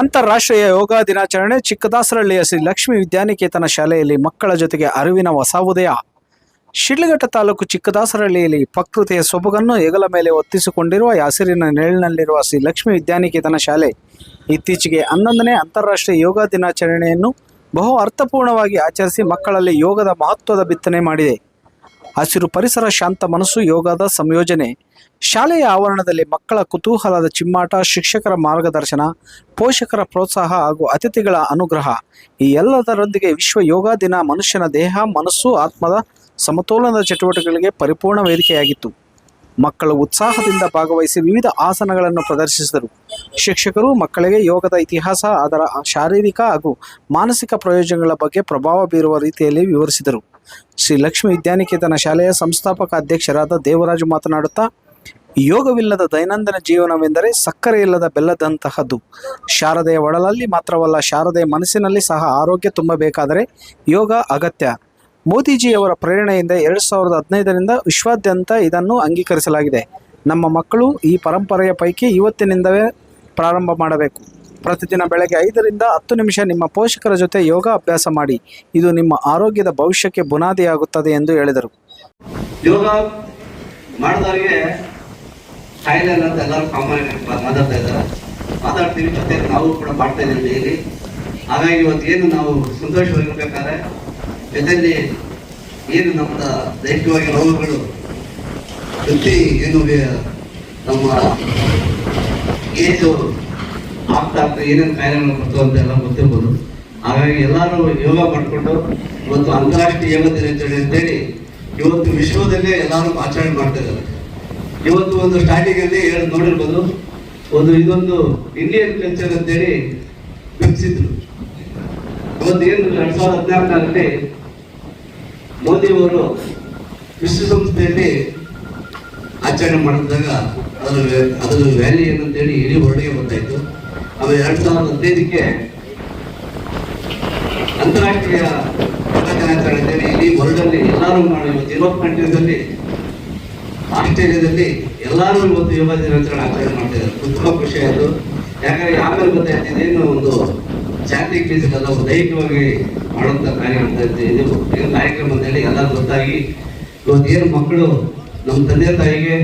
ಅಂತಾರಾಷ್ಟ್ರೀಯ ಯೋಗ ದಿನಾಚರಣೆ ಚಿಕ್ಕದಾಸರಹಳ್ಳಿಯ ಶ್ರೀ ಲಕ್ಷ್ಮೀ ವಿದ್ಯಾನಿಕೇತನ ಶಾಲೆಯಲ್ಲಿ ಮಕ್ಕಳ ಜೊತೆಗೆ ಅರಿವಿನ ಹೊಸ ಉದಯ. ಶಿಡ್ಲಘಟ್ಟ ತಾಲೂಕು ಚಿಕ್ಕದಾಸರಹಳ್ಳಿಯಲ್ಲಿ ಪ್ರಕೃತಿಯ ಸೊಬಗನ್ನು ಹೆಗಲ ಮೇಲೆ ಒತ್ತಿಸಿಕೊಂಡಿರುವ ಯಾಸಿರಿನ ನೆರಳಿನಲ್ಲಿರುವ ಶ್ರೀ ಲಕ್ಷ್ಮೀ ವಿದ್ಯಾನಿಕೇತನ ಶಾಲೆ ಇತ್ತೀಚೆಗೆ ಹನ್ನೊಂದನೇ ಅಂತಾರಾಷ್ಟ್ರೀಯ ಯೋಗ ದಿನಾಚರಣೆಯನ್ನು ಬಹು ಅರ್ಥಪೂರ್ಣವಾಗಿ ಆಚರಿಸಿ ಮಕ್ಕಳಲ್ಲಿ ಯೋಗದ ಮಹತ್ವದ ಬಿತ್ತನೆ ಮಾಡಿದೆ. ಹಸಿರು ಪರಿಸರ, ಶಾಂತ ಮನಸ್ಸು, ಯೋಗದ ಸಂಯೋಜನೆ. ಶಾಲೆಯ ಆವರಣದಲ್ಲಿ ಮಕ್ಕಳ ಕುತೂಹಲದ ಚಿಮ್ಮಾಟ, ಶಿಕ್ಷಕರ ಮಾರ್ಗದರ್ಶನ, ಪೋಷಕರ ಪ್ರೋತ್ಸಾಹ ಹಾಗೂ ಅತಿಥಿಗಳ ಅನುಗ್ರಹ. ಈ ಎಲ್ಲದರೊಂದಿಗೆ ವಿಶ್ವ ಯೋಗ ದಿನ ಮನುಷ್ಯನ ದೇಹ, ಮನಸ್ಸು, ಆತ್ಮದ ಸಮತೋಲನದ ಚಟುವಟಿಕೆಗಳಿಗೆ ಪರಿಪೂರ್ಣ ವೇದಿಕೆಯಾಗಿತ್ತು. ಮಕ್ಕಳು ಉತ್ಸಾಹದಿಂದ ಭಾಗವಹಿಸಿ ವಿವಿಧ ಆಸನಗಳನ್ನು ಪ್ರದರ್ಶಿಸಿದರು. ಶಿಕ್ಷಕರು ಮಕ್ಕಳಿಗೆ ಯೋಗದ ಇತಿಹಾಸ, ಅದರ ಶಾರೀರಿಕ ಹಾಗೂ ಮಾನಸಿಕ ಪ್ರಯೋಜನಗಳ ಬಗ್ಗೆ ಪ್ರಭಾವ ಬೀರುವ ರೀತಿಯಲ್ಲಿ ವಿವರಿಸಿದರು. ಶ್ರೀ ಲಕ್ಷ್ಮೀ ವಿದ್ಯಾನಿಕೇತನ ಶಾಲೆಯ ಸಂಸ್ಥಾಪಕ ಅಧ್ಯಕ್ಷರಾದ ದೇವರಾಜು ಮಾತನಾಡುತ್ತಾ, ಯೋಗವಿಲ್ಲದ ದೈನಂದಿನ ಜೀವನವೆಂದರೆ ಸಕ್ಕರೆ ಇಲ್ಲದ ಬೆಲ್ಲದಂತಹದ್ದು. ಶಾರದೆಯ ಒಡಲಲ್ಲಿ ಮಾತ್ರವಲ್ಲ, ಶಾರದೆಯ ಮನಸ್ಸಿನಲ್ಲಿ ಸಹ ಆರೋಗ್ಯ ತುಂಬಬೇಕಾದರೆ ಯೋಗ ಅಗತ್ಯ. ಮೋದಿಜಿಯವರ ಪ್ರೇರಣೆಯಿಂದ ಎರಡು ಸಾವಿರದ ಹದಿನೈದರಿಂದ ವಿಶ್ವಾದ್ಯಂತ ಇದನ್ನು ಅಂಗೀಕರಿಸಲಾಗಿದೆ. ನಮ್ಮ ಮಕ್ಕಳು ಈ ಪರಂಪರೆಯ ಪೈಕಿ ಇವತ್ತಿನಿಂದವೇ ಪ್ರಾರಂಭ ಮಾಡಬೇಕು. ಪ್ರತಿದಿನ ಬೆಳಗ್ಗೆ ಐದರಿಂದ ಹತ್ತು ನಿಮಿಷ ನಿಮ್ಮ ಪೋಷಕರ ಜೊತೆ ಯೋಗ ಅಭ್ಯಾಸ ಮಾಡಿ. ಇದು ನಿಮ್ಮ ಆರೋಗ್ಯದ ಭವಿಷ್ಯಕ್ಕೆ ಬುನಾದಿಯಾಗುತ್ತದೆ ಎಂದು ಹೇಳಿದರು. ಯೋಗ ಮಾಡಿದವರಿಗೆ ಅಂತ ಎಲ್ಲರೂ ಕಾಮನ್ ಮಾತಾಡ್ತಾ ಇದ್ದಾರೆ. ಮಾತಾಡ್ತೀವಿ ಜೊತೆ ನಾವು ಕೂಡ ಮಾಡ್ತಾ ಹಾಗಾಗಿ ಇವತ್ತು ಏನು ನಾವು ಸಂತೋಷವಾಗಿರ್ಬೇಕಾದ್ರೆ ಜೊತೆಯಲ್ಲಿ ಏನು ನಮ್ಮ ದೈಹಿಕವಾಗಿ ರೋಗಗಳು ಪ್ರತಿ ಏನು ನಮ್ಮ ಏಜು ಆಗ್ತಾ ಆಗ್ತಾ ಏನೇನು ಕಾಯಿಲೆಗಳು ಬರ್ತವೆ ಅಂತ ಎಲ್ಲ ಗೊತ್ತಿರ್ಬೋದು. ಹಾಗಾಗಿ ಎಲ್ಲರೂ ಯೋಗ ಮಾಡಿಕೊಂಡು ಇವತ್ತು ಅಂತಾರಾಷ್ಟ್ರೀಯ ಯೋಗ ದಿನಾಚರಣೆ ಅಂತೇಳಿ ಇವತ್ತು ವಿಶ್ವದಲ್ಲೇ ಎಲ್ಲರೂ ಆಚರಣೆ ಮಾಡ್ತಾ ಇವತ್ತು ಒಂದು ಸ್ಟಾರ್ಟಿಂಗಲ್ಲಿ ಹೇಳಿ ನೋಡಿರ್ಬೋದು. ಒಂದು ಇದೊಂದು ಇಂಡಿಯನ್ ಕಲ್ಚರ್ ಅಂತೇಳಿ ಬಿಡಿಸಿದ್ರು ಇವತ್ತು ಏನು ಎರಡು ಸಾವಿರದ ಹದಿನಾಲ್ಕರಲ್ಲಿ ಮೋದಿ ಅವರು ವಿಶ್ವಸಂಸ್ಥೆಯಲ್ಲಿ ಆಚರಣೆ ಮಾಡಿದಾಗ ಅದರ ಅದರ ವ್ಯಾಲ್ಯೂ ಏನಂತೇಳಿ ಇಡೀ ಹೊರಡಿಗೆ ಬರ್ತಾಯಿತ್ತು ಅದು ಎರಡು ಸಾವಿರದ ಹದಿನೈದಕ್ಕೆ ಅಂತಾರಾಷ್ಟ್ರೀಯ ಯೋಗ ದಿನಾಚರಣೆ ಇಡೀ ವರ್ಲ್ಡಲ್ಲಿ ಎಲ್ಲರೂ ಮಾಡಿ ಇವತ್ತು ಯುರೋಪ್ ಕಂಟ್ರೀಸಲ್ಲಿ ಆಸ್ಟ್ರೇಲಿಯಾದಲ್ಲಿ ಎಲ್ಲರೂ ಇವತ್ತು ಯೋಗ ದಿನಾಚರಣೆ ಆಚರಣೆ ಮಾಡ್ತಿದ್ದಾರೆ ತುಂಬ ಖುಷಿ ಆಯಿತು. ಯಾಕಂದ್ರೆ ಆಮೇಲೆ ಗೊತ್ತಾಯ್ತು ಇದೇನು ಒಂದು ಜಾತಿ ಒಂದು ದೈಹಿಕವಾಗಿ ಮಾಡುವಂತ ಕಾರ್ಯ ಅಂತ ಇದೆ. ಇದು ಏನು ಕಾರ್ಯಕ್ರಮ ಅಂತ ಹೇಳಿ ಎಲ್ಲರೂ ಗೊತ್ತಾಗಿ, ಇವತ್ತು ಏನು ಮಕ್ಕಳು ನಮ್ಮ ತಂದೆ ತಾಯಿಗೆ,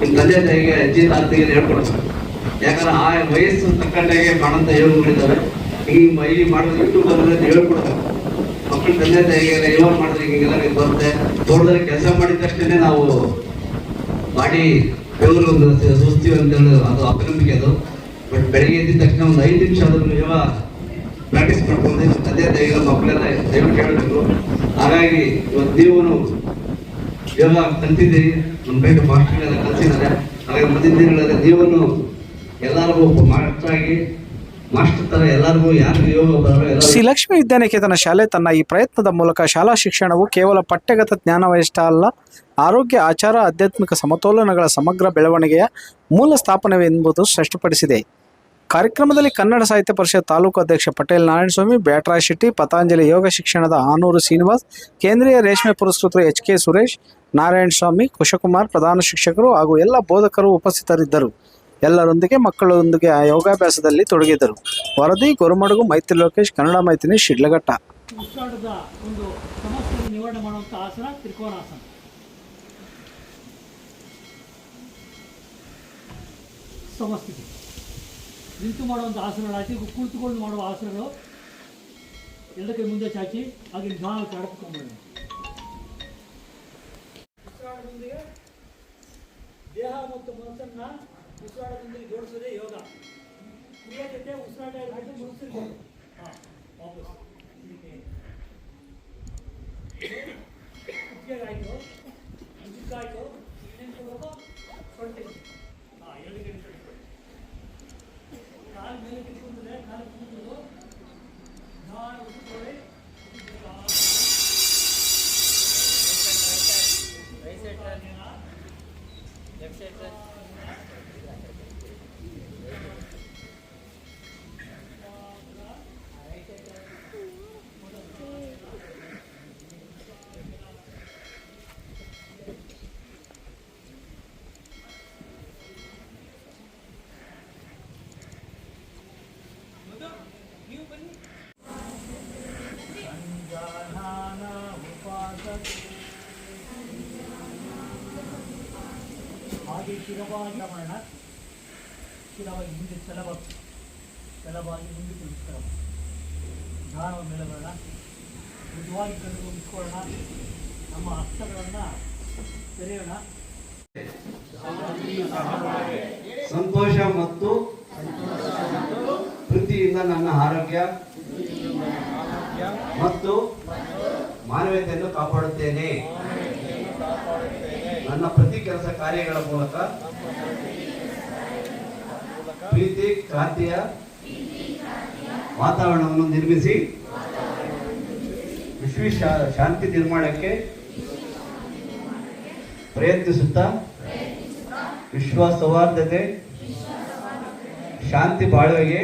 ನಿಮ್ಮ ತಂದೆ ತಾಯಿಗೆ ಅಜ್ಜಿ ತಾತಿಗೆ ಹೇಳ್ಕೊಡ್ತಾರೆ ಯಾಕಂದ್ರೆ ಆ ವಯಸ್ಸು ತಕ್ಕಂಡಾಗೆ ಮಾಡೋಂಥ ಹೇಳ್ಕೊಂಡಿದ್ದಾರೆ ಈ ಮೈ ಮಾಡಿದ್ರೆ ಮಾಡೋದು ಯೂಟ್ಯೂಬ್ ಅಂದ್ರೆ ಹೇಳ್ಕೊಡ್ತಾರೆ. ಮಕ್ಕಳು ತಂದೆ ತಾಯಿಗೆ ಯೋಗ ಮಾಡಿದ್ರೆ ಹಿಂಗೆಲ್ಲ ಬರುತ್ತೆ. ತೋಟದಲ್ಲಿ ಕೆಲಸ ಮಾಡಿದ ತಕ್ಷಣ ನಾವು ಬಾಡಿ ಬೆವರು ಒಂದು ಸುಸ್ತೀವಿ ಅಂತ ಹೇಳಿ ಅದು ಅಪನಂಬಿಕೆ ಅದು. ಬಟ್ ಬೆಳಿಗ್ಗೆ ಎದ್ದ ತಕ್ಷಣ ಒಂದು ಐದು ನಿಮಿಷ ಆದ್ರೂ ಯೋಗ ಪ್ರಾಕ್ಟೀಸ್ ನಮ್ಮ ತಂದೆ ತಾಯಿಗಳ ಮಕ್ಕಳೆಲ್ಲ ದಯವಿಟ್ಟು ಹೇಳಬೇಕು ಹಾಗಾಗಿ ಇವತ್ತು ನೀವು ಎಲ್ಲ ಕಲ್ತಿದ್ದೀರಿ. ನಮ್ಮ ಬೇಗ ಮಾಸ್ಟರ್ಗಳೆಲ್ಲ ಕಲ್ತಿದ್ದಾರೆ ಹಾಗಾಗಿ ಮುಂದಿನ ದಿನಗಳಲ್ಲಿ ನೀವು ಎಲ್ಲರಿಗೂ ಒಬ್ಬ ಮಾಸ್ಟರ್ ಆಗಿ ಮಾಸ್ಟರ್ ತರ ಎಲ್ಲರಿಗೂ ಯಾರಿಗೂ ಯೋಗ ಬರೋ ಶ್ರೀ ಲಕ್ಷ್ಮೀ ವಿದ್ಯಾನಿಕೇತನ ಶಾಲೆ ತನ್ನ ಈ ಪ್ರಯತ್ನದ ಮೂಲಕ ಶಾಲಾ ಶಿಕ್ಷಣವು ಕೇವಲ ಪಠ್ಯಗತ ಜ್ಞಾನವಯಷ್ಟ ಅಲ್ಲ, ಆರೋಗ್ಯ, ಆಚಾರ, ಆಧ್ಯಾತ್ಮಿಕ ಸಮತೋಲನಗಳ ಸಮಗ್ರ ಬೆಳವಣಿಗೆಯ ಮೂಲ ಸ್ಥಾಪನವೆಂಬುದು ಸ್ಪಷ್ಟಪಡಿಸಿದೆ. ಕಾರ್ಯಕ್ರಮದಲ್ಲಿ ಕನ್ನಡ ಸಾಹಿತ್ಯ ಪರಿಷತ್ ತಾಲೂಕು ಅಧ್ಯಕ್ಷ ಪಟೇಲ್ ನಾರಾಯಣಸ್ವಾಮಿ, ಬ್ಯಾಟ್ರಾಯ್ ಶೆಟ್ಟಿ, ಪತಾಂಜಲಿ ಯೋಗ ಶಿಕ್ಷಣದ ಆನೂರು ಶ್ರೀನಿವಾಸ್, ಕೇಂದ್ರೀಯ ರೇಷ್ಮೆ ಪುರಸ್ಕೃತರು ಎಚ್ ಕೆ ಸುರೇಶ್ ನಾರಾಯಣ ಸ್ವಾಮಿ ಕುಶಕುಮಾರ್ ಪ್ರಧಾನ ಶಿಕ್ಷಕರು ಹಾಗೂ ಎಲ್ಲ ಬೋಧಕರು ಉಪಸ್ಥಿತರಿದ್ದರು. ಎಲ್ಲರೊಂದಿಗೆ ಮಕ್ಕಳೊಂದಿಗೆ ಆ ಯೋಗಾಭ್ಯಾಸದಲ್ಲಿ ತೊಡಗಿದ್ದರು. ವರದಿ, ಗುರುಮಡುಗು, ಮೈತ್ರಿ ಲೋಕೇಶ್, ಕನ್ನಡ ಮೈತ್ರಿ, ಶಿಡ್ಲಘಟ್ಟ. ಉಸಿರಾಟದ ನಿವಾರಣೆ ಮಾಡುವಂಥ ಆಸನಗಳು ಹಾಕಿ ನಿಂತು ಕುಳಿತುಕೊಂಡು ಮಾಡುವ ಆಸನಗಳು. ಎಲ್ಲಕ್ಕೆ ಮುಂದೆ ಚಾಚಿ ಹಾಗೆ ನಿಧಾನ ತಡೆದುಕೊಂಡು ಉಸಿರಾಟದೊಂದಿಗೆ ದೇಹ ಮತ್ತು ಮನಸ್ಸನ್ನ ಉಸಿರಾಟದೊಂದಿಗೆ ಜೋಡಿಸೋದೇ ಯೋಗ. ಕ್ರಿಯೆ ಜೊತೆ ಉಸಿರಾಟ ಮನಸ್ಸಿಗೆ ಹಾಂ ವಾಪಸ್. ಹಾಗೆ ಸ್ಥಿರವಾಗಿ ಮಾಡೋಣ ಶಿರವಾಗಿ ಮುಂದೆ ಚಲಬ ಚಲವಾಗಿ ಮುಂದೆ ನಮಸ್ಕಾರ ಧ್ಯಾನ ಮೇಲೆ ಬರೋಣ ಮೃದುವಾಗಿ ಕಂಡು ಮುಚ್ಕೊಳ್ಳೋಣ ನಮ್ಮ ಹಸ್ತಗಳನ್ನು ತೆರೆಯೋಣ. ಸಂತೋಷ ಮತ್ತು ಪ್ರೀತಿಯಿಂದ ನನ್ನ ಆರೋಗ್ಯ ಮತ್ತು ಮಾನವೀಯತೆಯನ್ನು ಕಾಪಾಡುತ್ತೇನೆ. ನನ್ನ ಪ್ರತಿ ಕೆಲಸ ಕಾರ್ಯಗಳ ಮೂಲಕ ಪ್ರೀತಿ, ಕ್ರಾಂತಿಯ ವಾತಾವರಣವನ್ನು ನಿರ್ಮಿಸಿ ವಿಶ್ವ ಶಾಂತಿ ನಿರ್ಮಾಣಕ್ಕೆ ಪ್ರಯತ್ನಿಸುತ್ತಾ ವಿಶ್ವ ಸೌಹಾರ್ದತೆ ಶಾಂತಿ ಬಾಳುವೆಗೆ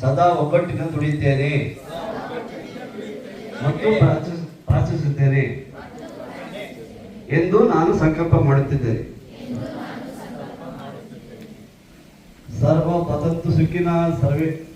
ಸದಾ ಒಗ್ಗಟ್ಟಿನ ದುಡಿಯುತ್ತೇನೆ ಮತ್ತು ಪ್ರಾರ್ಥಿಸ್- ಪ್ರಾರ್ಥಿಸುತ್ತೇನೆ. ಎಂದು ನಾನು ಸಂಕಲ್ಪ ಮಾಡುತ್ತಿದ್ದೇನೆ. ಸರ್ವ ಪತಂತು ಸುಖಿನ ಸರ್ವೇ.